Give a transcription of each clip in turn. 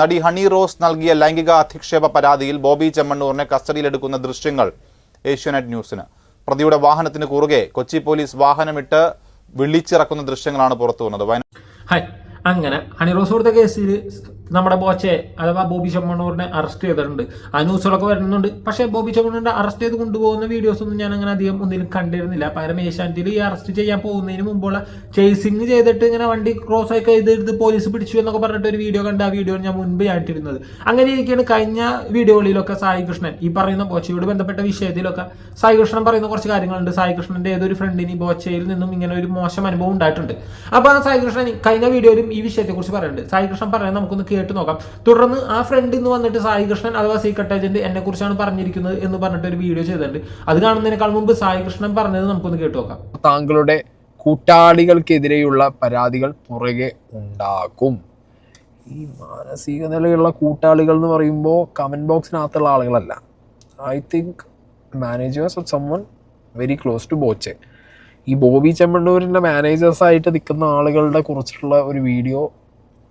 നടി ഹണി റോസ് നൽകിയ ലൈംഗിക അധിക്ഷേപ പരാതിയിൽ ബോബി ചെമ്മണ്ണൂറിനെ കസ്റ്റഡിയിലെടുക്കുന്ന ദൃശ്യങ്ങൾ ഏഷ്യാനെറ്റ് ന്യൂസിന്. പ്രതിയുടെ വാഹനത്തിന് കുറുകെ കൊച്ചി പോലീസ് വാഹനമിട്ട് വിളിച്ചിറക്കുന്ന ദൃശ്യങ്ങളാണ് പുറത്തു വന്നത് അങ്ങനെ ഹണി റോസ് കൊടുത്ത കേസിൽ നമ്മുടെ ബോച്ചെ അഥവാ ബോബി ചെമ്മണ്ണൂരിനെ അറസ്റ്റ് ചെയ്തിട്ടുണ്ട്. ആ ന്യൂസുകളൊക്കെ വരുന്നുണ്ട്. പക്ഷേ ബോബി ചെമ്മണ്ണൂരിനെ അറസ്റ്റ് ചെയ്ത് കൊണ്ടുപോകുന്ന വീഡിയോസ് ഒന്നും ഞാൻ അങ്ങനെ അധികം ഒന്നിലും കണ്ടിരുന്നില്ല. പകരം ഏഷ്യാനെറ്റിൽ ഈ അറസ്റ്റ് ചെയ്യാൻ പോകുന്നതിന് മുമ്പുള്ള ചേസിങ് ചെയ്തിട്ട് ഇങ്ങനെ വണ്ടി ക്രോസ് ഒക്കെ ചെയ്ത് പോലീസ് പിടിച്ചു എന്നൊക്കെ പറഞ്ഞിട്ട് ഒരു വീഡിയോ കണ്ട ആ വീഡിയോ ഞാൻ മുൻപ് ഞാൻ ഇട്ടിരുന്നത് അങ്ങനെ ഇരിക്കുകയാണ് കഴിഞ്ഞ വീഡിയോകളിലൊക്കെ സായി കൃഷ്ണൻ. ഈ പറയുന്ന ബോച്ചയോട് ബന്ധപ്പെട്ട വിഷയത്തിലൊക്കെ സായി കൃഷ്ണൻ പറയുന്ന കുറച്ച് കാര്യങ്ങളുണ്ട്. സായി കൃഷ്ണന്റെ ഏതൊരു ഫ്രണ്ടിന് ബോച്ചയിൽ നിന്നും ഇങ്ങനെ ഒരു മോശം അനുഭവം ഉണ്ടായിട്ടുണ്ട്. അപ്പോൾ ആ സായി കൃഷ്ണൻ കഴിഞ്ഞ വീഡിയോയിലും ഈ വിഷയത്തെക്കുറിച്ച് പറയുന്നുണ്ട്. സായി കൃഷ്ണൻ പറയാൻ നമുക്കൊന്ന് കേട്ട് നോക്കാം. തുടർന്ന് ആ ഫ്രണ്ടിൽ നിന്ന് വന്നിട്ട് സായി കൃഷ്ണൻ അഥവാ സീക്രട്ട് ഏജന്റ് എന്നെ കുറിച്ചാണ് പറഞ്ഞിരിക്കുന്നത് എന്ന് പറഞ്ഞിട്ട് ഒരു വീഡിയോ ചെയ്തിട്ടുണ്ട്. അത് കാണുന്നതിനേക്കാൾ മുമ്പ് സായി കൃഷ്ണൻ പറഞ്ഞത് നമുക്കൊന്ന് കേട്ട് നോക്കാം. താങ്കളുടെ കൂട്ടാളികൾക്കെതിരെയുള്ള പരാതികൾ പുറകെ ഉണ്ടാകും. ഈ മാനസിക നിലയുള്ള കൂട്ടാളികൾ എന്ന് പറയുമ്പോൾ കമന്റ് ബോക്സിനകത്തുള്ള ആളുകളല്ല. I think managers of someone very close to Boche ഈ ബോബി ചെമ്മണ്ണൂരിന്റെ മാനേജേഴ്സായിട്ട് നിൽക്കുന്ന ആളുകളുടെ കുറിച്ചിട്ടുള്ള ഒരു വീഡിയോ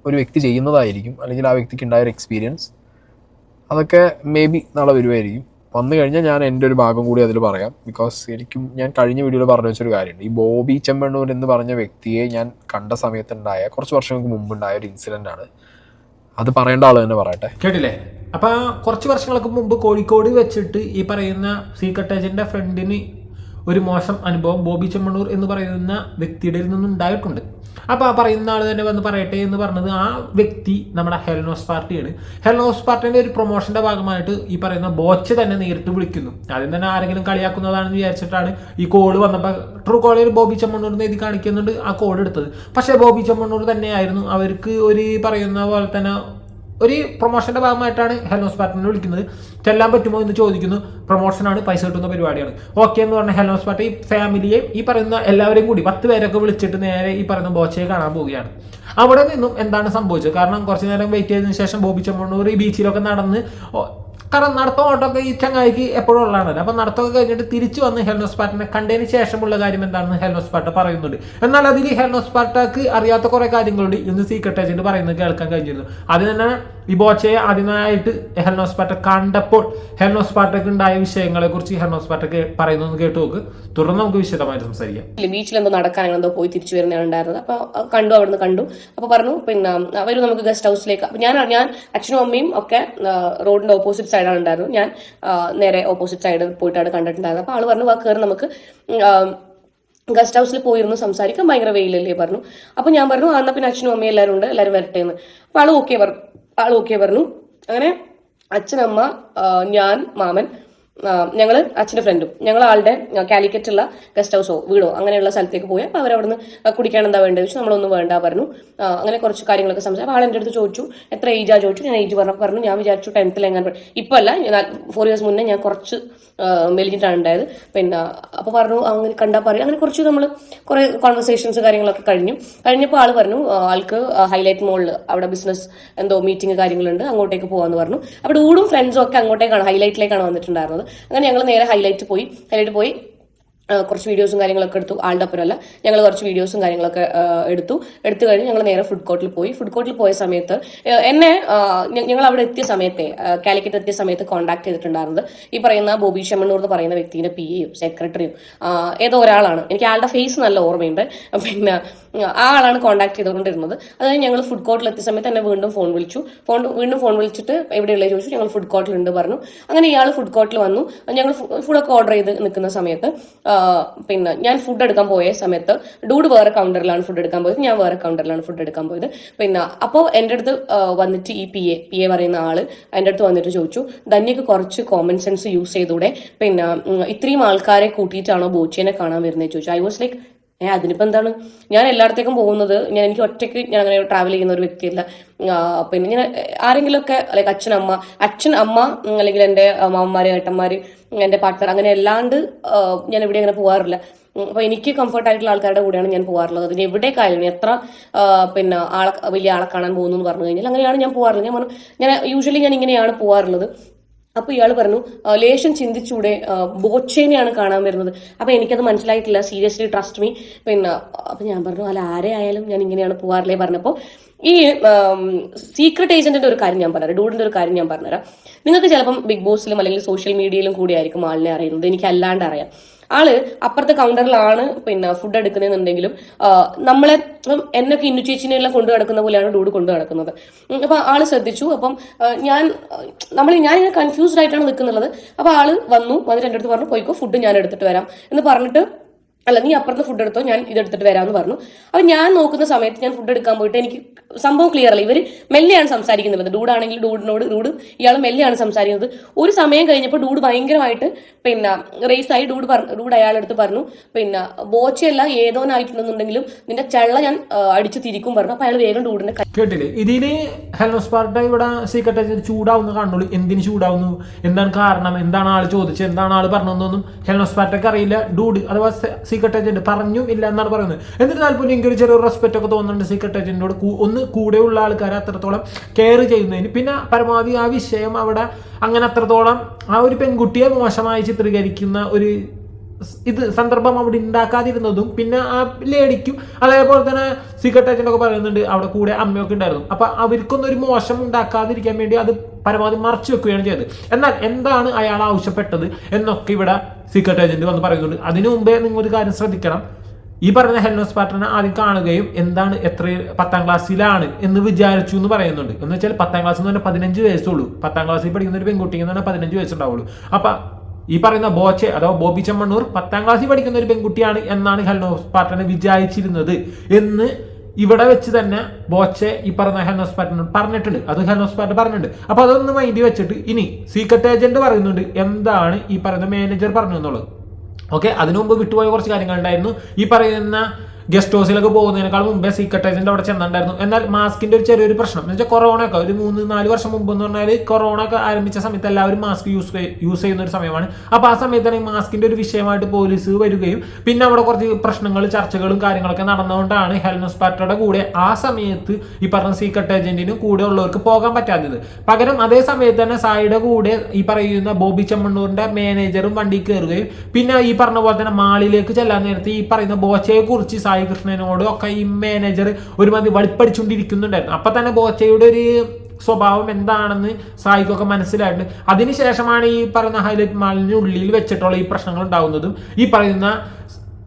ഒരു വ്യക്തി ചെയ്യുന്നതായിരിക്കും. അല്ലെങ്കിൽ ആ വ്യക്തിക്ക് ഉണ്ടായ ഒരു എക്സ്പീരിയൻസ് അതൊക്കെ മേ ബി നാളെ വരുമായിരിക്കും വന്നു കഴിഞ്ഞാൽ ഞാൻ എന്റെ ഒരു ഭാഗം കൂടി അതിൽ പറയാം. ബിക്കോസ് എനിക്കും ഞാൻ കഴിഞ്ഞ വീഡിയോയിൽ പറഞ്ഞു വെച്ചൊരു കാര്യമുണ്ട്. ഈ ബോബി ചെമ്മണ്ണൂർ എന്ന് പറഞ്ഞ വ്യക്തിയെ ഞാൻ കണ്ട സമയത്തുണ്ടായ കുറച്ച് വർഷങ്ങൾക്ക് മുമ്പുണ്ടായ ഒരു ഇൻസിഡന്റ് ആണ്. അത് പറയേണ്ട ആൾ തന്നെ പറയട്ടെ. കേട്ടില്ലേ? അപ്പോൾ കുറച്ച് വർഷങ്ങൾക്ക് മുമ്പ് കോഴിക്കോട് വെച്ചിട്ട് ഈ പറയുന്ന സീക്രട്ട് ഏജന്റെ ഫ്രണ്ടിന് ഒരു മോശം അനുഭവം ബോബി ചെമ്മണ്ണൂർ എന്ന് പറയുന്ന വ്യക്തിയുടെ നിന്നും ഉണ്ടായിട്ടുണ്ട് അപ്പോൾ ആ പറയുന്ന ആൾ തന്നെ വന്ന് പറയട്ടെ എന്ന് പറഞ്ഞത് ആ വ്യക്തി നമ്മുടെ ഹെലനോസ് പാർട്ടിയാണ്. ഹെൽനോസ് പാർട്ടിയുടെ ഒരു പ്രൊമോഷന്റെ ഭാഗമായിട്ട് ഈ പറയുന്ന ബോച്ച് തന്നെ നേരിട്ട് വിളിക്കുന്നു. ആദ്യം തന്നെ ആരെങ്കിലും കളിയാക്കുന്നതാണെന്ന് വിചാരിച്ചിട്ടാണ് ഈ കോൾ വന്നപ്പോൾ ട്രൂ കോളിൽ ബോബി ചെമ്മണ്ണൂർ എഴുതി കാണിക്കുന്നുണ്ട് ആ കോൾ എടുത്തത്. പക്ഷേ ബോബി ചെമ്മണ്ണൂർ തന്നെയായിരുന്നു അവർക്ക് ഒരു പറയുന്ന പോലെ തന്നെ ഒരു പ്രൊമോഷന്റെ ഭാഗമായിട്ടാണ് ഹെലോസ് പാർട്ടിനെ വിളിക്കുന്നത്. ചെല്ലാൻ പറ്റുമോ എന്ന് ചോദിക്കുന്നു. പ്രൊമോഷനാണ് പൈസ കിട്ടുന്ന പരിപാടിയാണ്. ഓക്കെ എന്ന് പറഞ്ഞ ഹെലോസ് പാർട്ടി ഈ ഫാമിലിയെയും ഈ പറയുന്ന എല്ലാവരെയും കൂടി പത്ത് പേരൊക്കെ വിളിച്ചിട്ട് നേരെ ഈ പറയുന്ന ബോച്ചയെ കാണാൻ പോവുകയാണ്. അവിടെ നിന്നും എന്താണ് സംഭവിച്ചത്? കാരണം കുറച്ച് നേരം വെയിറ്റ് ചെയ്തതിനു ശേഷം ബോബി ചെമ്മണ്ണൂർ ഈ ബീച്ചിലൊക്കെ നടന്ന് കാരണം നടത്തം ഓട്ടമൊക്കെ ഈ ചങ്ങായിക്ക് എപ്പോഴും ഉള്ളതാണല്ലോ. അപ്പം നടത്തമൊക്കെ കഴിഞ്ഞിട്ട് തിരിച്ചു വന്ന് ഹെൽനോസ് പാർട്ടിനെ കണ്ടതിന് ശേഷമുള്ള കാര്യം എന്താണെന്ന് ഹെൽനോസ് പാർട്ട പറയുന്നുണ്ട്. എന്നാൽ അതിൽ ഹെൽനോസ് പാർട്ടക്ക് അറിയാത്ത കുറെ കാര്യങ്ങളുണ്ട് ഇന്ന് സീക്രട്ട് ഏജന്റ് പറയുന്നത് കേൾക്കാൻ കഴിഞ്ഞിരുന്നു. അത് തന്നെ ഈ ബോച്ചയെ ആദ്യമായിട്ട് ഹെൽനോസ് പാർട്ട കണ്ടപ്പോൾ ഹെൽനോസ് പാർട്ടക്ക് ഉണ്ടായ വിഷയങ്ങളെ കുറിച്ച് ഹെൽനോസ് പാർട്ടക്ക് പറയുന്നത് കേട്ട് നോക്ക്. തുടർന്ന് നമുക്ക് വിശദമായിട്ട് സംസാരിക്കാം. ബീച്ചിൽ എന്തോ എന്തോ പോയി തിരിച്ചു വരുന്നതാണ് ഉണ്ടായിരുന്നത്. അപ്പൊ അഹ് കണ്ടു അവിടുന്ന് കണ്ടു. അപ്പൊ പറഞ്ഞു പിന്നെ അവർ നമുക്ക് ഗസ്റ്റ് ഹൗസിലേക്ക് ഞാൻ ഞാൻ അച്ഛനും അമ്മയും ഒക്കെ റോഡിന്റെ ഓപ്പോസിറ്റ് സൈഡാണ് ഉണ്ടായിരുന്നത് ഞാൻ നേരെ ഓപ്പോസിറ്റ് സൈഡ് പോയിട്ടാണ് കണ്ടിട്ടുണ്ടായിരുന്നത്. അപ്പോൾ ആൾ പറഞ്ഞു വാ കയറി നമുക്ക്. ഗസ്റ്റ് ഹൗസിൽ പോയിരുന്നു സംസാരിക്കാൻ ഭയങ്കര വെയിലല്ലേ പറഞ്ഞു. അപ്പോൾ ഞാൻ പറഞ്ഞു എന്നാൽ പിന്നെ അച്ഛനും അമ്മയും എല്ലാവരും ഉണ്ട് എല്ലാവരും വരട്ടെ എന്ന് അപ്പോൾ ആൾ ഓക്കെ പറഞ്ഞു ആൾ ഓക്കെ പറഞ്ഞു. അങ്ങനെ അച്ഛനമ്മ ഞാൻ മാമൻ ആഹ് ഞങ്ങൾ അച്ഛന്റെ ഫ്രണ്ടും ഞങ്ങൾ ആളുടെ കാലിക്കറ്റ് കാലിക്കറ്റുള്ള ഗസ്റ്റ് ഹൗസോ വീടോ അങ്ങനെയുള്ള സ്ഥലത്തേക്ക് പോയി. അപ്പോൾ അവരവിടുന്ന് കുടിക്കാൻ എന്താ വേണ്ടത് ചോദിച്ചു. നമ്മളൊന്നും വേണ്ട പറഞ്ഞു. അങ്ങനെ കുറച്ച് കാര്യങ്ങളൊക്കെ സംസാരിച്ചു. അപ്പോൾ ആളെന്റെ അടുത്ത് ചോദിച്ചു എത്ര ഏജാ ചോദിച്ചു. ഞാൻ ഏജ് പറഞ്ഞു പറഞ്ഞു. ഞാൻ വിചാരിച്ചു ടെൻത്തിൽ എങ്ങനെ ഇപ്പോൾ അല്ല ഫോർ ഇയേഴ്സ് മുന്നേ ഞാൻ കുറച്ച് മെലിഞ്ഞിട്ടാണ് ഉണ്ടായത്. പിന്നെ അപ്പോൾ പറഞ്ഞു അങ്ങനെ കണ്ടാൽ പറയും. അങ്ങനെ കുറച്ച് നമ്മൾ കുറേ കോൺവെർസേഷൻസ് കാര്യങ്ങളൊക്കെ കഴിഞ്ഞു. കഴിഞ്ഞപ്പോൾ ആൾ പറഞ്ഞു ആൾക്ക് ഹൈലൈറ്റ് മോളിൽ അവിടെ ബിസിനസ് എന്തോ മീറ്റിംഗ് കാര്യങ്ങളുണ്ട് അങ്ങോട്ടേക്ക് പോകാമെന്ന് പറഞ്ഞു. അവിടെ ഊടും ഫ്രണ്ട്സും ഒക്കെ അങ്ങോട്ടേക്കാണ് ഹൈലൈറ്റിലേക്കാണ് വന്നിട്ടുണ്ടായിരുന്നത്. അങ്ങനെ ഞങ്ങൾ നേരെ ഹൈലൈറ്റ് പോയി. ഹൈലൈറ്റ് പോയി. കുറച്ച് വീഡിയോസും കാര്യങ്ങളൊക്കെ എടുത്തു. ആളുടെ അപ്പുറമല്ല. ഞങ്ങൾ കുറച്ച് വീഡിയോസും കാര്യങ്ങളൊക്കെ എടുത്തു. എടുത്തു കഴിഞ്ഞ് ഞങ്ങൾ നേരെ ഫുഡ് കോർട്ടിൽ പോയി. ഫുഡ് കോർട്ടിൽ പോയ സമയത്ത് എന്നെ ഞങ്ങൾ അവിടെ എത്തിയ സമയത്തെ കാലിക്കറ്റ് എത്തിയ സമയത്ത് കോൺടാക്ട് ചെയ്തിട്ടുണ്ടായിരുന്നത് ഈ പറയുന്ന ബോബി ഷെമ്മണ്ണൂർ എന്ന് പറയുന്ന വ്യക്തിയുടെ പി എയും സെക്രട്ടറിയും ഏതോ ഒരാളാണ്. എനിക്ക് ആളുടെ ഫേസ് നല്ല ഓർമ്മയുണ്ട്. പിന്നെ ആ ആളാണ് കോൺടാക്ട് ചെയ്തുകൊണ്ടിരുന്നത്. അതായത് ഞങ്ങൾ ഫുഡ് കോർട്ടിൽ എത്തിയ സമയത്ത് എന്നെ വീണ്ടും ഫോൺ വിളിച്ചു. ഫോൺ വീണ്ടും ഫോൺ വിളിച്ചിട്ട് എവിടെയുള്ളത് ചോദിച്ചു. ഞങ്ങൾ ഫുഡ് കോർട്ടിലുണ്ട് പറഞ്ഞു. അങ്ങനെ ഇയാൾ ഫുഡ് കോർട്ടിൽ വന്നു. ഞങ്ങൾ ഫുഡൊക്കെ ഓർഡർ ചെയ്ത് നിൽക്കുന്ന സമയത്ത് പിന്നെ ഞാൻ ഫുഡ് എടുക്കാൻ പോയ സമയത്ത് ഡൂഡ് വേറെ കൗണ്ടറിലാണ് ഫുഡ് എടുക്കാൻ പോയത്. ഞാൻ വേറെ കൗണ്ടറിലാണ് ഫുഡ് എടുക്കാൻ പോയത്. പിന്നെ അപ്പോൾ എന്റെ അടുത്ത് വന്നിട്ട് ഈ പി എ പി എ പറയുന്ന ആൾ എന്റെ അടുത്ത് വന്നിട്ട് ചോദിച്ചു. ധന്യക്ക് കുറച്ച് കോമൺ സെൻസ് യൂസ് ചെയ്തൂടെ. പിന്നെ ഇത്രയും ആൾക്കാരെ കൂട്ടിയിട്ടാണോ ബോച്ചേനെ കാണാൻ വരുന്നത് ചോദിച്ചു. ഐ വാസ് ലൈക്ക് ഏ അതിനിപ്പോൾ എന്താണ്? ഞാൻ എല്ലായിടത്തേക്കും പോകുന്നത് ഞാൻ എനിക്ക് ഒറ്റയ്ക്ക് ഞാൻ അങ്ങനെ ട്രാവൽ ചെയ്യുന്ന ഒരു വ്യക്തിയല്ല. പിന്നെ ഞാൻ ആരെങ്കിലുമൊക്കെ ലൈക്ക് അച്ഛൻ അമ്മ അച്ഛൻ അമ്മ അല്ലെങ്കിൽ എന്റെ മാമന്മാര് ഏട്ടന്മാര് എന്റെ എന്റെ പാർട്ട്ണർ അങ്ങനെ അല്ലാണ്ട് ഞാൻ എവിടെ അങ്ങനെ പോകാറില്ല അപ്പോൾ അപ്പൊ എനിക്ക് കംഫർട്ട് ആയിട്ടുള്ള ആൾക്കാരുടെ കൂടെയാണ് ഞാൻ പോകാറുള്ളത് അതിന് എവിടേക്കായാലും എത്ര പിന്നെ ആളെ വലിയ ആളെ കാണാൻ പോകുന്നു എന്ന് പറഞ്ഞു കഴിഞ്ഞാൽ അങ്ങനെയാണ് ഞാൻ പോകാറുള്ളത് ഞാൻ ഞാൻ യൂഷ്വലി ഞാൻ ഇങ്ങനെയാണ് പോകാറുള്ളത് അപ്പൊ ഇയാൾ പറഞ്ഞു "ആ, ലേശം ചിന്തിച്ചൂടെ ബോച്ചേനെയാണ് കാണാൻ വരുന്നത്. അപ്പൊ എനിക്കത് മനസ്സിലായിട്ടില്ല സീരിയസ്ലി ട്രസ്റ്റ് മീ. പിന്നെ അപ്പൊ ഞാൻ പറഞ്ഞു അല്ല ആരെ ആയാലും ഞാൻ ഇങ്ങനെയാണ് പോവാറില്ലേ? പറഞ്ഞപ്പോൾ ഈ സീക്രട്ട് ഏജന്റിന്റെ ഒരു കാര്യം ഞാൻ പറഞ്ഞുതരാം ഡൂഡിന്റെ ഒരു കാര്യം ഞാൻ പറഞ്ഞുതരാം. നിങ്ങൾക്ക് ചിലപ്പം ബിഗ് ബോസിലും അല്ലെങ്കിൽ സോഷ്യൽ മീഡിയയിലും കൂടിയായിരിക്കും ആളിനെ അറിയുന്നത്. എനിക്ക് അല്ലാണ്ട് അറിയാം. ആൾ അപ്പുറത്തെ കൗണ്ടറിലാണ് പിന്നെ ഫുഡ് എടുക്കുന്നതെന്നുണ്ടെങ്കിലും നമ്മളെ ഇപ്പം എന്നൊക്കെ ഇന്നു ചേച്ചിനെ എല്ലാം കൊണ്ടു നടക്കുന്ന പോലെയാണ് ഡൂഡ് കൊണ്ടു നടക്കുന്നത്. അപ്പൊ ആൾ ശ്രദ്ധിച്ചു. അപ്പം ഞാൻ നമ്മൾ ഞാൻ ഇങ്ങനെ കൺഫ്യൂസ്ഡ് ആയിട്ടാണ് നിൽക്കുന്നുള്ളത് അപ്പൊ ആൾ വന്നു വന്നിട്ട് എന്റെ അടുത്ത് പറഞ്ഞു പോയിക്കോ ഫുഡ് ഞാൻ എടുത്തിട്ട് വരാം. എന്ന് പറഞ്ഞിട്ട് അല്ല നീ അപ്പുറത്ത് ഫുഡ് എടുത്തോ ഞാൻ ഇത് എടുത്തിട്ട് വരാമെന്ന് പറഞ്ഞു. അപ്പൊ ഞാൻ നോക്കുന്ന സമയത്ത് ഞാൻ ഫുഡ് എടുക്കാൻ പോയിട്ട് എനിക്ക് സംഭവം ക്ലിയർ അല്ല. ഇവർ മെല്ലെയാണ് സംസാരിക്കുന്നത്. ഡൂഡാണെങ്കിൽ ഡൂഡിനോട് ഡൂഡ് ഇയാൾ മെല്ലെയാണ് സംസാരിക്കുന്നത്. ഒരു സമയം കഴിഞ്ഞപ്പോൾ ഡൂഡ് ഭയങ്കരമായിട്ട് പിന്നെ റേസായി ഡൂഡ് പറഞ്ഞു ഡൂഡ് അയാളെടുത്ത് പറഞ്ഞു പിന്നെ ബോച്ചയല്ല ഏതോനായിട്ടുണ്ടെന്നുണ്ടെങ്കിലും നിന്റെ ചെള്ള ഞാൻ അടിച്ചു തിരിക്കും പറഞ്ഞു. അപ്പൊ അയാൾ വേഗം ഡൂഡിനെ കേട്ടില്ലേ? ഇതിന് ഹെൽമസ് ഹെൽമസ്പാർട്ട ഇവിടെ സീക്രട്ട് ചൂടാവുന്ന കാണുള്ളൂ എന്തിന് ചൂടാവുന്നു? എന്താണ് കാരണം? എന്താണ് ആൾ ചോദിച്ചത്? എന്താണ് ആൾ പറഞ്ഞതെന്നൊന്നും ഹെൽമസ്പാർട്ടക്ക് അറിയില്ല. ഡൂഡ് അഥവാ സീക്രട്ട് ഏജന്റ് പറഞ്ഞു ഇല്ല എന്നാണ് പറയുന്നത്. എന്നിരുന്നാൽ പോലും എനിക്ക് ഒരു റെസ്പെക്റ്റ് ഒക്കെ തോന്നുന്നുണ്ട് സീക്രട്ട് ഏജന്റിനോട് ഒന്ന് കൂടെയുള്ള ആൾക്കാരെ അത്രത്തോളം കെയർ ചെയ്യുന്നതിന്. പിന്നെ പരമാവധി ആ വിഷയം അവിടെ അങ്ങനെ അത്രത്തോളം ആ ഒരു പെൺകുട്ടിയെ മോശമായി ചിത്രീകരിക്കുന്ന ഒരു ഇത് സന്ദർഭം അവിടെ ഉണ്ടാക്കാതിരുന്നതും പിന്നെ ആ ലേഡിക്കും അതേപോലെ തന്നെ സീക്രട്ട് ഏജന്റ് ഒക്കെ പറയുന്നുണ്ട് അവിടെ കൂടെ അമ്മയൊക്കെ ഉണ്ടായിരുന്നു. അപ്പൊ അവർക്കൊന്നും ഒരു മോശം ഉണ്ടാക്കാതിരിക്കാൻ വേണ്ടി അത് പരമാവധി മറച്ചു വെക്കുകയാണ് ചെയ്തത്. എന്നാൽ എന്താണ് അയാൾ ആവശ്യപ്പെട്ടത് എന്നൊക്കെ ഇവിടെ സീക്രട്ട് ഏജന്റ് വന്ന് പറയുന്നുണ്ട്. അതിനു മുമ്പേ നിങ്ങൾ ഒരു കാര്യം ശ്രദ്ധിക്കണം. ഈ പറയുന്ന ഹെൽനോസ് പാറ്റേൺ ആദ്യം കാണുകയും എന്താണ് എത്ര പത്താം ക്ലാസ്സിലാണ് എന്ന് വിചാരിച്ചു എന്ന് പറയുന്നുണ്ട്. എന്ന് വെച്ചാൽ പത്താം ക്ലാസ് എന്ന് പറഞ്ഞാൽ പതിനഞ്ച് വയസ്സുള്ളൂ പത്താം ക്ലാസ്സിൽ പഠിക്കുന്ന ഒരു പെൺകുട്ടി എന്ന് പറഞ്ഞാൽ പതിനഞ്ച് വയസ്സുണ്ടാവുള്ളൂ. അപ്പൊ ഈ പറയുന്ന ബോച്ചെ അഥവാ ബോബി ചെമ്മണ്ണൂർ പത്താം ക്ലാസ്സിൽ പഠിക്കുന്ന ഒരു പെൺകുട്ടിയാണ് എന്നാണ് ഹെൽനോസ് പാറ്റേൺ വിചാരിച്ചിരുന്നത് എന്ന് ഇവിടെ വെച്ച് തന്നെ ബോച്ചെ ഈ പറഞ്ഞ ഹെൽനോസ് പാറ്റൻ പറഞ്ഞിട്ടുണ്ട്. അത് ഹെൽനോസ് പാറ്റ പറഞ്ഞിട്ടുണ്ട്. അപ്പൊ അതൊന്ന് മൈൻഡ് വെച്ചിട്ട് ഇനി സീക്രട്ട് ഏജന്റ് പറയുന്നുണ്ട് എന്താണ് ഈ പറയുന്ന മാനേജർ പറഞ്ഞു എന്നുള്ളത്. ഓക്കെ അതിനു മുമ്പ് വിട്ടുപോയ കുറച്ച് കാര്യങ്ങളുണ്ടായിരുന്നു. ഈ പറയുന്ന ഗസ്റ്റ് ഹൗസിലൊക്കെ പോകുന്നതിനേക്കാൾ മുമ്പേ സീക്രട്ട് ഏജന്റ് അവിടെ ചെന്നിട്ടുണ്ടായിരുന്നു. എന്നാൽ മാസ്കിന്റെ ഒരു ചെറിയൊരു പ്രശ്നം. എന്ന് വെച്ചാൽ കൊറോണ ഒക്കെ ഒരു മൂന്ന് നാല് വർഷം മുമ്പ് എന്ന് പറഞ്ഞാൽ കൊറോണ ഒക്കെ ആരംഭിച്ച സമയത്ത് എല്ലാവരും മാസ്ക് യൂസ് യൂസ് ചെയ്യുന്ന ഒരു സമയമാണ്. അപ്പോൾ ആ സമയത്താണ് മാസ്കിന്റെ ഒരു വിഷയമായിട്ട് പോലീസ് വരികയും പിന്നെ അവിടെ കുറച്ച് പ്രശ്നങ്ങൾ ചർച്ചകളും കാര്യങ്ങളൊക്കെ നടന്നുകൊണ്ടാണ് ഹെൽനസ് പാറ്റയുടെ കൂടെ ആ സമയത്ത് ഈ പറഞ്ഞ സീക്രട്ട് ഏജന്റിനും കൂടെ ഉള്ളവർക്ക് പോകാൻ പറ്റാത്തത് പകരം അതേ സമയത്ത് തന്നെ സായിയുടെ കൂടെ ഈ പറയുന്ന ബോബി ചെമ്മണ്ണൂരിന്റെ മാനേജറും വണ്ടി കയറുകയും പിന്നെ ഈ പറഞ്ഞ പോലെ തന്നെ മാളിലേക്ക് ചെല്ലാൻ നേരത്തെ ഈ പറയുന്ന ബോച്ചയെ കുറിച്ച് സായി കൃഷ്ണനോട് ഒക്കെ ഈ മാനേജർ ഒരുമാതിരി വളിപ്പടിച്ചുകൊണ്ടിരിക്കുന്നുണ്ടായിരുന്നു അപ്പൊ തന്നെ ബോച്ചയുടെ ഒരു സ്വഭാവം എന്താണെന്ന് സായിക്കൊക്കെ മനസ്സിലായിട്ടുണ്ട്. അതിനുശേഷമാണ് ഈ പറയുന്ന ഹൈലൈറ്റ് മാളിന് ഉള്ളിൽ വെച്ചിട്ടുള്ള ഈ പ്രശ്നങ്ങൾ ഉണ്ടാകുന്നതും ഈ പറയുന്ന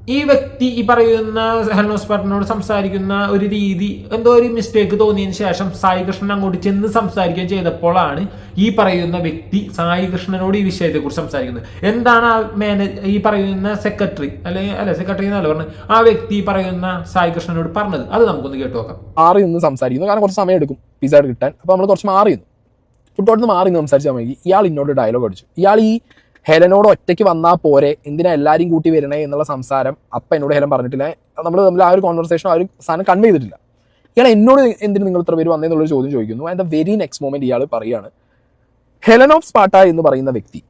ഈ വ്യക്തി ഈ പറയുന്ന ഹെൽനോസ് പാർട്ടിനോട് സംസാരിക്കുന്ന ഒരു രീതി എന്തോ ഒരു മിസ്റ്റേക്ക് തോന്നിയതിന് ശേഷം സായി കൃഷ്ണൻ അങ്ങോട്ട് ചെന്ന് സംസാരിക്കുകയും ചെയ്തപ്പോഴാണ് ഈ പറയുന്ന വ്യക്തി സായി കൃഷ്ണനോട് ഈ വിഷയത്തെക്കുറിച്ച് സംസാരിക്കുന്നത്. എന്താണ് ആ മാനേജ് ഈ പറയുന്ന സെക്രട്ടറി അല്ലെങ്കിൽ അല്ല സെക്രട്ടറി എന്നല്ല പറഞ്ഞത് ആ വ്യക്തി പറയുന്ന സായി കൃഷ്ണനോട് പറഞ്ഞത്. അത് നമുക്കൊന്ന് കേട്ടു നോക്കാം. മാറി നിന്ന് സംസാരിക്കുന്നു കാരണം കുറച്ച് സമയം എടുക്കും പിസ കിട്ടാൻ. അപ്പോൾ നമ്മൾ കുറച്ച് മാറി നിന്നു. ഫുഡോട്ട് മാറി നിന്ന് സംസാരിച്ചാൽ മതി. ഇയാൾ ഇന്നോട് ഡയലോഗ് അടിച്ചു. ഇയാൾ ഈ ഹെലനോട് ഒറ്റയ്ക്ക് വന്നാൽ പോരെ എന്തിനാ എല്ലാവരും കൂട്ടി വരണേ എന്നുള്ള സംസാരം അപ്പ എന്നോട് ഹെലൻ പറഞ്ഞിട്ടില്ല. നമ്മൾ തമ്മിൽ ആ ഒരു കോൺവെർസേഷൻ ആ ഒരു സാധനം കൺവേ ചെയ്തിട്ടില്ല. ഇയാൾ എന്നോട് എന്തിനു നിങ്ങൾ ഇത്ര പേര് വന്നേന്നുള്ളൊരു ചോദ്യം ചോദിക്കുന്നു. And the very next moment ഇയാൾ പറയുകയാണ് ഹെലൻ ഓഫ് സ്പാട്ട എന്ന് പറയുന്ന വ്യക്തി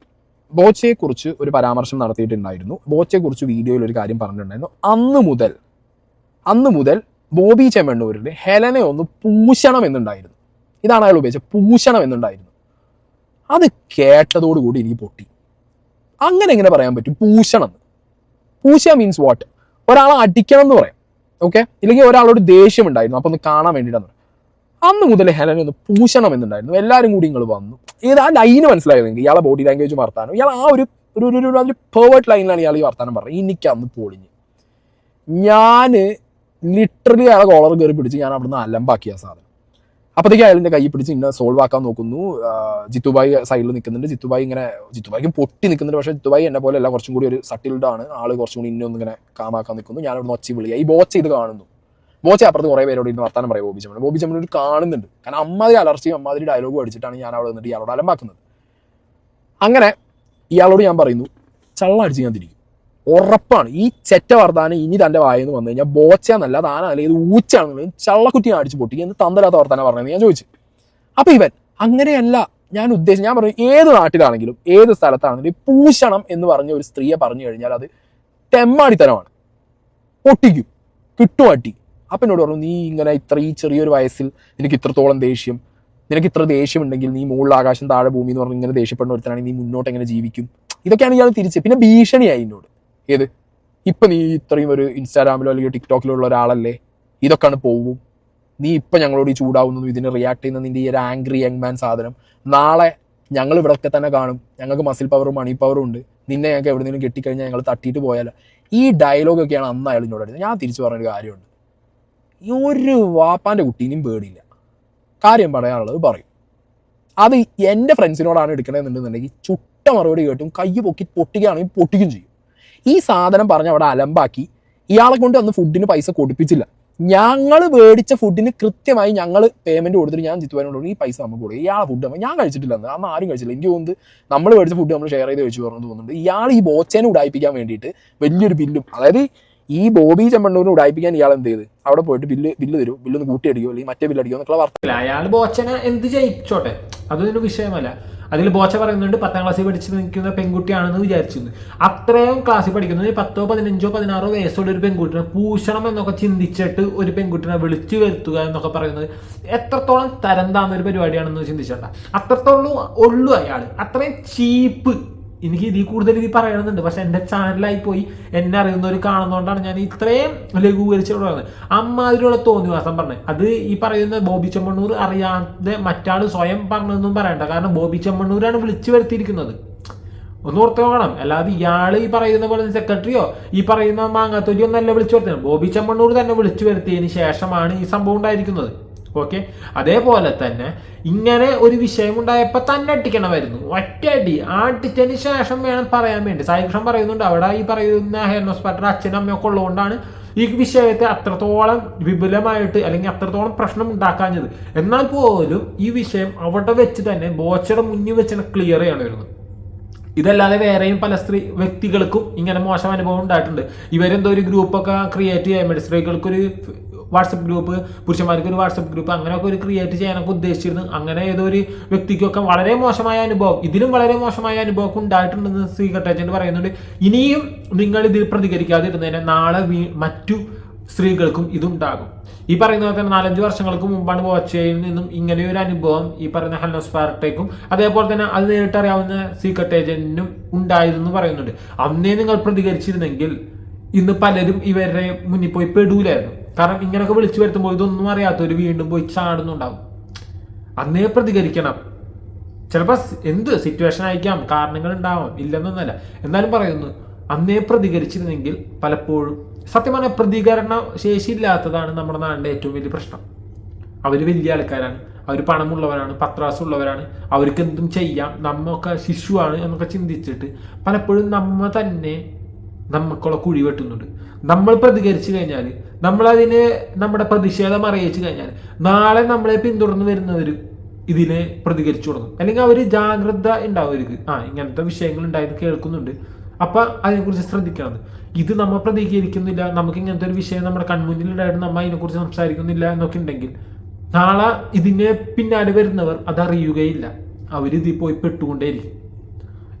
ബോച്ചയെക്കുറിച്ച് ഒരു പരാമർശം നടത്തിയിട്ടുണ്ടായിരുന്നു. ബോച്ചയെക്കുറിച്ച് വീഡിയോയിൽ ഒരു കാര്യം പറഞ്ഞിട്ടുണ്ടായിരുന്നു. അന്ന് മുതൽ അന്ന് മുതൽ ബോബി ചെമ്മണ്ണൂരിന് ഹെലനെ ഒന്ന് പൂശണം എന്നുണ്ടായിരുന്നു. ഇതാണ് അയാൾ ഉപയോഗിച്ചത് പൂശണം എന്നുണ്ടായിരുന്നു. അത് കേട്ടതോടുകൂടി എനിക്ക് പൊട്ടി. അങ്ങനെ എങ്ങനെ പറയാൻ പറ്റും? പൂശണം പൂശ മീൻസ് വാട്ട് ഒരാളെ അടിക്കണം എന്ന് പറയാം. ഓക്കെ ഇല്ലെങ്കിൽ ഒരാളോട് ദേഷ്യം ഉണ്ടായിരുന്നു അപ്പൊ ഒന്ന് കാണാൻ വേണ്ടിയിട്ടാണ് അന്ന് മുതൽ ഹെലനെ ഒന്ന് പൂശണം എന്നുണ്ടായിരുന്നു. എല്ലാവരും കൂടി നിങ്ങൾ വന്നു. ഏത് ആ ലൈന് മനസ്സിലായത് നിങ്ങൾക്ക്? ഇയാളെ ബോഡി ലാംഗ്വേജ് വർത്താനം. ഇയാൾ ആ ഒരു ഒരു ഒരു ഒരു പേവേർട്ട് ലൈനിലാണ് ഇയാൾ ഈ വർത്താനം പറഞ്ഞത്. എനിക്ക് അന്ന് പൊളിഞ്ഞ്. ഞാൻ ലിറ്ററലി അയാളെ കോളർ കയറി പിടിച്ച് ഞാൻ അവിടുന്ന് അലമ്പാക്കിയ സാധനം. അപ്പോഴത്തേക്ക് അയാളിന്റെ കൈ പിടിച്ച് ഇന്ന സോൾവ് ആക്കാൻ നോക്കുന്നു. ജിത്തുബായി സൈഡിൽ നിൽക്കുന്നുണ്ട്. ജിത്തുബായി ഇങ്ങനെ ജിത്തുബായിക്കും പൊട്ടി നിൽക്കുന്നുണ്ട്. പക്ഷേ ജിത്തുബായി എന്നെ പോലെ അല്ല കുറച്ചും കൂടി ഒരു ആണ്. ആൾ കുറച്ചും കൂടി ഇന്നൊന്നും ഇങ്ങനെ കാമാക്കാൻ നിൽക്കുന്നു. ഞാൻ അവിടെ ഒച്ചി വിളിയാ. ഈ ബോച്ച് ഇത് കാണുന്നു. ബോച്ച അപ്പുറത്ത് കുറേ പേരോട് ഇന്ന് വർത്താനം പറയും ബോബി ചമ്മൻ ബോബി ചമ്മൻ കാണുന്നുണ്ട്. കാരണം അമ്മാതിരി അലർച്ചയും അമ്മാതിരി ഡയലോഗും അടിച്ചിട്ടാണ് ഞാൻ അവിടെ നിന്നിട്ട് ഇയാളോട് അലമ്പാക്കുന്നത്. അങ്ങനെ ഇയാളോട് ഞാൻ പറയുന്നു ചള്ള അടിച്ച് ഞാൻ തിരിക്കും. ഉറപ്പാണ്. ഈ ചെറ്റ വർത്താനം ഇനി തന്റെ വായെന്ന് വന്നു കഴിഞ്ഞാൽ ബോച്ചയെന്നല്ല താനല്ല ഇത് ഊച്ചാണെന്നുള്ളത് ചള്ളക്കുറ്റി അടിച്ചു പൊട്ടി. എന്ന് തന്തരാത്ത വർത്താനം പറഞ്ഞതെന്ന് ഞാൻ ചോദിച്ചു. അപ്പൊ ഇവൻ അങ്ങനെയല്ല ഞാൻ ഉദ്ദേശിച്ചു ഞാൻ പറഞ്ഞു ഏത് നാട്ടിലാണെങ്കിലും ഏത് സ്ഥലത്താണെങ്കിലും പൂഷണം എന്ന് പറഞ്ഞ ഒരു സ്ത്രീയെ പറഞ്ഞു കഴിഞ്ഞാൽ അത് തെമ്മാടിത്തരമാണ്. പൊട്ടിക്കും. കിട്ടും അട്ടി അപ്പൊ എന്നോട് പറഞ്ഞു നീ ഇങ്ങനെ ഇത്ര ഈ ചെറിയൊരു വയസ്സിൽ നിനക്ക് ഇത്രത്തോളം ദേഷ്യം നിനക്ക് ഇത്ര ദേഷ്യം ഉണ്ടെങ്കിൽ നീ മുകളിൽ ആകാശം താഴെ ഭൂമി എന്ന് പറഞ്ഞ് ഇങ്ങനെ ദേഷ്യപ്പെടുന്ന ഒരുത്തനാണെങ്കിൽ നീ മുന്നോട്ട് എങ്ങനെ ജീവിക്കും? ഇതൊക്കെയാണ് ഞാൻ തിരിച്ച് പിന്നെ ഭീഷണിയായി എന്നോട്. ഏത്? ഇപ്പം നീ ഇത്രയും ഒരു ഇൻസ്റ്റാഗ്രാമിലോ അല്ലെങ്കിൽ ടിക്ടോക്കിലോ ഉള്ള ഒരാളല്ലേ? ഇതൊക്കെയാണ് പോവും. നീ ഇപ്പം ഞങ്ങളോട് ഈ ചൂടാവുന്നതും ഇതിന് റിയാക്ട് ചെയ്യുന്ന നിന്റെ ഈ ഒരു ആംഗ്രി യങ് മാൻ സാധനം. നാളെ ഞങ്ങൾ ഇവിടെയൊക്കെ തന്നെ കാണും. ഞങ്ങൾക്ക് മസിൽ പവറും മണി പവറും ഉണ്ട്. നിന്നെ ഞങ്ങൾക്ക് എവിടെയെങ്കിലും കെട്ടിക്കഴിഞ്ഞാൽ ഞങ്ങൾ തട്ടിയിട്ട് പോയാലോ? ഈ ഡയലോഗൊക്കെയാണ് അന്ന് അയാൾ എന്നോട് അടിച്ചത് ഞാൻ തിരിച്ചു പറഞ്ഞൊരു കാര്യമുണ്ട്. ഒരു വാപ്പാന്റെ കുട്ടീനും പേടിയില്ല. കാര്യം പറയാനുള്ളത് പറയും. അത് എന്റെ ഫ്രണ്ട്സിനോടാണ് എടുക്കണമെന്നുണ്ടെന്നുണ്ടെങ്കിൽ ചുട്ട മറുപടി കേട്ടും കൈ പൊക്കി പൊട്ടിക്കുകയാണെങ്കിൽ പൊട്ടിക്കും ചെയ്യും. ഈ സാധനം പറഞ്ഞ് അവിടെ അലമ്പാക്കി ഇയാളെ കൊണ്ട് അന്ന് ഫുഡിന് പൈസ കൊടുപ്പിച്ചില്ല. ഞങ്ങൾ മേടിച്ച ഫുഡിന് കൃത്യമായി ഞങ്ങൾ പേയ്മെന്റ് കൊടുത്തിട്ട് ഞാൻ ചിത്തുവാനോട് ഈ പൈസ നമുക്ക് കൊടുക്കും ഇയാളെ ഫുഡ് ഞാൻ കഴിച്ചിട്ടില്ല അന്ന് അന്ന് ആരും കഴിച്ചില്ല. എനിക്ക് തോന്നുന്നത് നമ്മൾ മേടിച്ച ഫുഡ് നമ്മൾ ഷെയർ ചെയ്ത് കഴിച്ചു പറഞ്ഞു തോന്നുന്നുണ്ട്. ഇയാൾ ഈ ബോച്ചേനെ ഉടായിപ്പിക്കാൻ വേണ്ടിയിട്ട് വലിയൊരു ബില്ലും അതായത് ഈ ബോബി ചെമ്മണ്ണൂരിനെ ഉടായിപ്പിക്കാൻ ഇയാൾ എന്ത് ചെയ്ത്? അവിടെ പോയിട്ട് ബില്ല് ബില്ല് തരും. ബില്ലൊന്ന് കൂട്ടി അടിക്കുമോ അല്ലെങ്കിൽ മറ്റേ ബില്ല് അടിക്കുമോ എന്നൊക്കെ വാർത്തയില്ല അയാൾ ബോച്ചനെ എന്ത് ജയിച്ചോട്ടെ അതൊരു വിഷയമല്ല. അതിൽ ബോച്ച പറയുന്നുണ്ട് പത്താം ക്ലാസ്സിൽ പഠിച്ച് നിൽക്കുന്ന പെൺകുട്ടിയാണെന്ന് വിചാരിച്ചിരുന്നു. അത്രയും ക്ലാസ്സിൽ പഠിക്കുന്നത് പത്തോ പതിനഞ്ചോ പതിനാറോ വയസ്സുള്ള ഒരു പെൺകുട്ടിനെ പൂഷണം എന്നൊക്കെ ചിന്തിച്ചിട്ട് ഒരു പെൺകുട്ടിനെ വിളിച്ചു വരുത്തുക എന്നൊക്കെ പറയുന്നത് എത്രത്തോളം തരം താന്നൊരു പരിപാടിയാണെന്ന് ചിന്തിച്ചണ്ട അത്രത്തോളം ഉള്ളു അയാൾ അത്രയും ചീപ്പ് എനിക്ക് ഇതിൽ കൂടുതൽ ഇത് പറയണമെന്നുണ്ട് പക്ഷെ എന്റെ ചാനലായി പോയി എന്നെ അറിയുന്നവർ കാണുന്നതുകൊണ്ടാണ് ഞാൻ ഇത്രയും ലഘൂകരിച്ച് പറയുന്നത് അമ്മാതിരിയുള്ള തോന്നിവാസം പറഞ്ഞത് അത് ഈ പറയുന്ന ബോബി ചെമ്മണ്ണൂർ അറിയാതെ മറ്റാൾ സ്വയം പറഞ്ഞതെന്നും പറയണ്ട. കാരണം ബോബി ചെമ്മണ്ണൂരാണ് വിളിച്ചു വരുത്തിയിരിക്കുന്നത്. ഒന്ന് ഓർത്ത് നോക്കണം. അല്ലാതെ ഇയാൾ ഈ പറയുന്ന പോലെ സെക്രട്ടറിയോ ഈ പറയുന്ന മാങ്ങാത്തൊലിയോ ഒന്നല്ല വിളിച്ചു വരുത്തുന്നത് ബോബി ചെമ്മണ്ണൂർ തന്നെ വിളിച്ചു വരുത്തിയതിന് ശേഷമാണ് ഈ സംഭവം ഉണ്ടായിരിക്കുന്നത്. ഓക്കെ? അതേപോലെ തന്നെ ഇങ്ങനെ ഒരു വിഷയം ഉണ്ടായപ്പോൾ തന്നെ അടിക്കണമായിരുന്നു. ഒറ്റയടി ആ അടിച്ചതിന് ശേഷം വേണം പറയാൻ വേണ്ടി. സായികൃഷ്ണൻ പറയുന്നുണ്ട് അവിടെ ഈ പറയുന്ന ഹെയർനോസ്പാറ്റർ അച്ഛനും അമ്മയൊക്കെ ഉള്ളതുകൊണ്ടാണ് ഈ വിഷയത്തെ അത്രത്തോളം വിപുലമായിട്ട് അല്ലെങ്കിൽ അത്രത്തോളം പ്രശ്നം ഉണ്ടാക്കാഞ്ഞത്. എന്നാൽ പോലും ഈ വിഷയം അവിടെ വെച്ച് തന്നെ ബോച്ചയുടെ മുന്നിൽ വെച്ച് തന്നെ ക്ലിയർ ചെയ്യണം വരുന്നത് ഇതല്ലാതെ വേറെയും പല സ്ത്രീ വ്യക്തികൾക്കും ഇങ്ങനെ മോശം അനുഭവം ഉണ്ടായിട്ടുണ്ട്. ഇവരെന്തോ ഒരു ഗ്രൂപ്പൊക്കെ ക്രിയേറ്റ് ചെയ്യാൻ വേണ്ടി സ്ത്രീകൾക്കൊരു വാട്സപ്പ് ഗ്രൂപ്പ് പുരുഷന്മാർക്ക് ഒരു വാട്സപ്പ് ഗ്രൂപ്പ് അങ്ങനെയൊക്കെ ഒരു ക്രിയേറ്റ് ചെയ്യാനൊക്കെ ഉദ്ദേശിച്ചിരുന്നു. അങ്ങനെ ഏതോ ഒരു വ്യക്തിക്കൊക്കെ വളരെ മോശമായ അനുഭവം ഇതിലും വളരെ മോശമായ അനുഭവം ഉണ്ടായിട്ടുണ്ടെന്ന് ശ്രീ കട്ടേജന്റ് പറയുന്നുണ്ട്. ഇനിയും നിങ്ങൾ ഇതിൽ പ്രതികരിക്കാതിരുന്നതിന് നാളെ മറ്റു സ്ത്രീകൾക്കും ഇതുണ്ടാകും. ഈ പറയുന്ന പോലെ തന്നെ നാലഞ്ച് വർഷങ്ങൾക്ക് മുമ്പാണ് ബോച്ചയിൽ നിന്നും ഇങ്ങനെ ഒരു അനുഭവം ഈ പറയുന്ന ഹെൽനസ് പാർട്ടേക്കും അതേപോലെ തന്നെ അത് നേരിട്ടറിയാവുന്ന സീക്രട്ട് ഏജന്റിനും ഉണ്ടായിരുന്നു പറയുന്നുണ്ട്. അന്നേ നിങ്ങൾ പ്രതികരിച്ചിരുന്നെങ്കിൽ ഇന്ന് പലരും ഇവരുടെ മുന്നിൽ പോയി പെടൂലായിരുന്നു. കാരണം ഇങ്ങനെയൊക്കെ വിളിച്ചു വരുത്തുമ്പോൾ ഇതൊന്നും അറിയാത്തവർ വീണ്ടും പോയി ചാടുന്നുണ്ടാവും. അന്നേ പ്രതികരിക്കണം. ചിലപ്പോൾ എന്ത് സിറ്റുവേഷൻ ആയിരിക്കാം കാരണങ്ങൾ ഉണ്ടാവാം ഇല്ലെന്നൊന്നല്ല. എന്നാലും പറയുന്നു അന്നേ പ്രതികരിച്ചിരുന്നെങ്കിൽ പലപ്പോഴും സത്യം പ്രതികരണ ശേഷിയില്ലാത്തതാണ് നമ്മുടെ നാടിന്റെ ഏറ്റവും വലിയ പ്രശ്നം. അവർ വലിയ ആൾക്കാരാണ് അവർ പണമുള്ളവരാണ് പത്രാസുള്ളവരാണ് അവർക്ക് എന്തും ചെയ്യാം നമ്മൊക്കെ ശിശുവാണ് എന്നൊക്കെ ചിന്തിച്ചിട്ട് പലപ്പോഴും നമ്മ തന്നെ നമുക്കുള്ള കുഴി വെട്ടുന്നുണ്ട്. നമ്മൾ പ്രതികരിച്ചു കഴിഞ്ഞാൽ നമ്മളതിന് നമ്മുടെ പ്രതിഷേധം അറിയിച്ചു കഴിഞ്ഞാൽ നാളെ നമ്മളെ പിന്തുടർന്ന് വരുന്നവർ ഇതിനെ പ്രതികരിച്ചു തുടങ്ങും. അല്ലെങ്കിൽ അവർ ജാഗ്രത ഉണ്ടാവും അവർക്ക് ആ ഇങ്ങനത്തെ വിഷയങ്ങൾ ഉണ്ടായിരുന്നു കേൾക്കുന്നുണ്ട്. അപ്പൊ അതിനെക്കുറിച്ച് ശ്രദ്ധിക്കണം. ഇത് നമ്മൾ പ്രതികരിക്കുന്നില്ല നമുക്ക് ഇങ്ങനത്തെ ഒരു വിഷയം നമ്മുടെ കൺമുന്നിൽ ഉണ്ടായിട്ട് നമ്മൾ അതിനെക്കുറിച്ച് സംസാരിക്കുന്നില്ല എന്നൊക്കെ ഉണ്ടെങ്കിൽ നാളെ ഇതിനെ പിന്നാലെ വരുന്നവർ അതറിയുകയില്ല. അവരിതിൽ പോയി പെട്ടുകൊണ്ടേയിരിക്കും.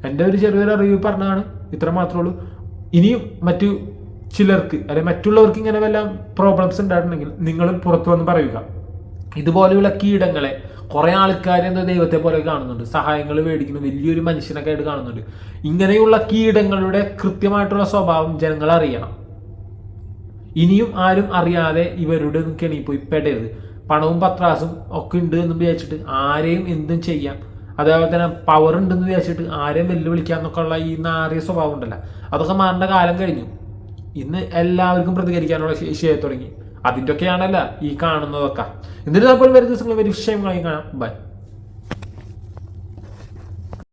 എന്റെ ഒരു ചെറിയൊരു അറിവ് പറഞ്ഞതാണ്. ഇത്ര മാത്രമേ ഉള്ളൂ. ഇനിയും മറ്റു ചിലർക്ക് അല്ലെങ്കിൽ മറ്റുള്ളവർക്ക് ഇങ്ങനെ വല്ല പ്രോബ്ലംസ് ഉണ്ടായിട്ടുണ്ടെങ്കിൽ നിങ്ങളും പുറത്തു വന്ന് പറയുക. ഇതുപോലെയുള്ള കീടങ്ങളെ കുറെ ആൾക്കാർ എന്തോ ദൈവത്തെ പോലെ കാണുന്നുണ്ട്. സഹായങ്ങൾ മേടിക്കുന്ന. വലിയൊരു മനുഷ്യനൊക്കെ ആയിട്ട് കാണുന്നുണ്ട്. ഇങ്ങനെയുള്ള കീടങ്ങളുടെ കൃത്യമായിട്ടുള്ള സ്വഭാവം ജനങ്ങൾ അറിയണം. ഇനിയും ആരും അറിയാതെ ഇവരുടെ കെണി പോയി പെടരുത്. പണവും പത്രാസും ഒക്കെ ഉണ്ട് എന്ന് വിചാരിച്ചിട്ട് ആരെയും എന്തും ചെയ്യാം. അതേപോലെ തന്നെ പവർ ഉണ്ടെന്ന് വിചാരിച്ചിട്ട് ആരെയും വെല്ലുവിളിക്കാം എന്നൊക്കെ ഉള്ള ഈ നാറിയ സ്വഭാവം ഉണ്ടല്ലോ. അതൊക്കെ മാറേണ്ട കാലം കഴിഞ്ഞു. ഇന്ന് എല്ലാവർക്കും പ്രതികരിക്കാനുള്ള ശേഷിയായി തുടങ്ങി. അതിന്റെയൊക്കെയാണല്ല ഈ കാണുന്നതൊക്കെ. എന്നിട്ട് അപ്പോൾ വരുന്ന ദിവസങ്ങളിൽ വരും വിഷയങ്ങളായി കാണാം. ബൈ